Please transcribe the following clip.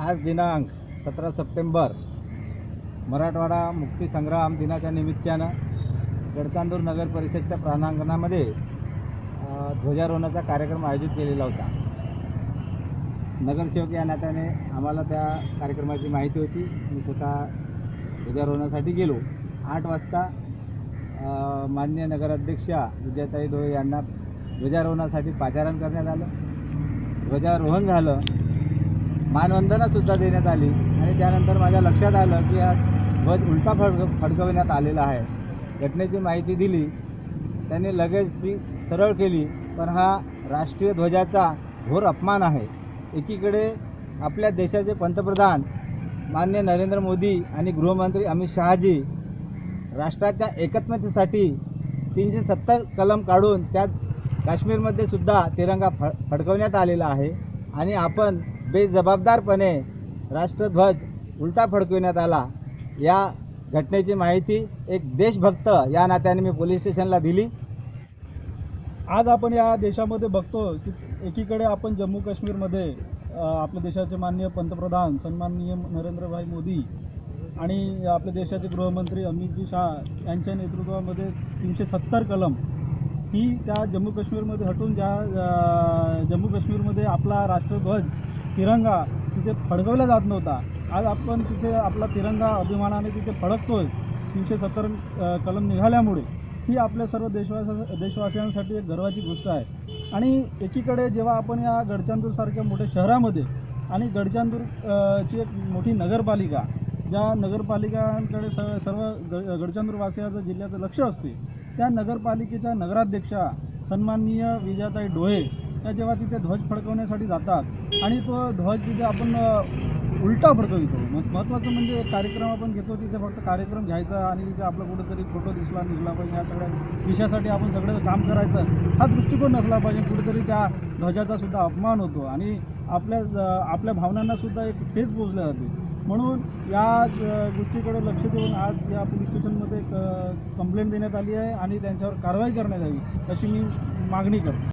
आज दिनांक सतरा सप्टेंबर मराठवाडा मुक्तीसंग्राम दिनाच्या निमित्तानं गडचांदूर नगर परिषदच्या प्रांगणामध्ये ध्वजारोहणाचा कार्यक्रम आयोजित केलेला होता. नगरसेवक या नात्याने आम्हाला त्या कार्यक्रमाची माहिती होती. मी स्वतः ध्वजारोहणासाठी गेलो. आठ वाजता मान्य माननीय नगराध्यक्षा विजयाताई डोळे यांना ध्वजारोहणासाठी पाचारण करण्यात आलं. ध्वजारोहण झालं. मानवंदनासुद्धा देण्यात आली. आणि त्यानंतर माझ्या लक्षात आलं की हा ध्वज उलटा फडक फडकवण्यात आलेला आहे. घटनेची माहिती दिली. त्यांनी लगेच ती सरळ केली. पण हा राष्ट्रीय ध्वजाचा घोर अपमान आहे. एकीकडे आपल्या देशाचे पंतप्रधान मान्य नरेंद्र मोदी आणि गृहमंत्री अमित शहाजी राष्ट्राच्या एकत्मतेसाठी तीनशे सत्तर कलम काढून त्यात काश्मीरमध्ये सुद्धा तिरंगा फ फडकवण्यात आलेला आहे. आणि आपण बेजबाबदारपणे राष्ट्रध्वज उलटा फडकविण्यात आला. या घटनेची माहिती एक देशभक्त या नात्याने मी पोलीस स्टेशनला दिली. आज आपण या देशामध्ये बघतो की एकीकडे आपण जम्मू काश्मीरमध्ये आपल्या देशाचे माननीय पंतप्रधान सन्माननीय नरेंद्रभाई मोदी आणि आपल्या देशाचे गृहमंत्री अमितजी शाह यांच्या नेतृत्वामध्ये तीनशे सत्तर कलम ही त्या जम्मू काश्मीरमध्ये हटून ज्या जम्मू काश्मीरमध्ये आपला राष्ट्रध्वज तिरंगा तिथे फडकवला जात नव्हता. आज आपण तिथे आपला तिरंगा अभिमानाने तिथे फडकतोय. तीनशे सत्तर कलम निघाल्यामुळे. ही आपल्या सर्व देशवास देशवासियांसाठी एक गर्वाची गोष्ट आहे. आणि एकीकडे जेव्हा आपण या गडचांदूरसारख्या मोठ्या शहरामध्ये आणि गडचांदूर ची एक मोठी नगरपालिका ज्या नगरपालिकांकडे स सर्व ग गडचांदूरवासियाचं जिल्ह्याचं लक्ष असते त्या नगरपालिकेच्या नगराध्यक्षा सन्माननीय विजयाताई डोळे त्या जेव्हा तिथे ध्वज फडकवण्यासाठी जातात आणि तो ध्वज तिथे आपण उलटा फडकवितो. मग महत्त्वाचं म्हणजे कार्यक्रम आपण घेतो तिथे फक्त कार्यक्रम घ्यायचा आणि तिथे आपला कुठंतरी फोटो दिसला निघला पाहिजे ह्या सगळ्या विषयासाठी आपण सगळं काम करायचं हा दृष्टिकोन नसला पाहिजे. कुठेतरी त्या ध्वजाचा सुद्धा अपमान होतो आणि आपल्या आपल्या भावनांना सुद्धा एक ठेच पोचल्या जाते. म्हणून या गोष्टीकडे लक्ष देऊन आज या पोलीस स्टेशनमध्ये एक कंप्लेंट देण्यात आली आहे आणि त्यांच्यावर कारवाई करण्यात यावी अशी मी मागणी करतो.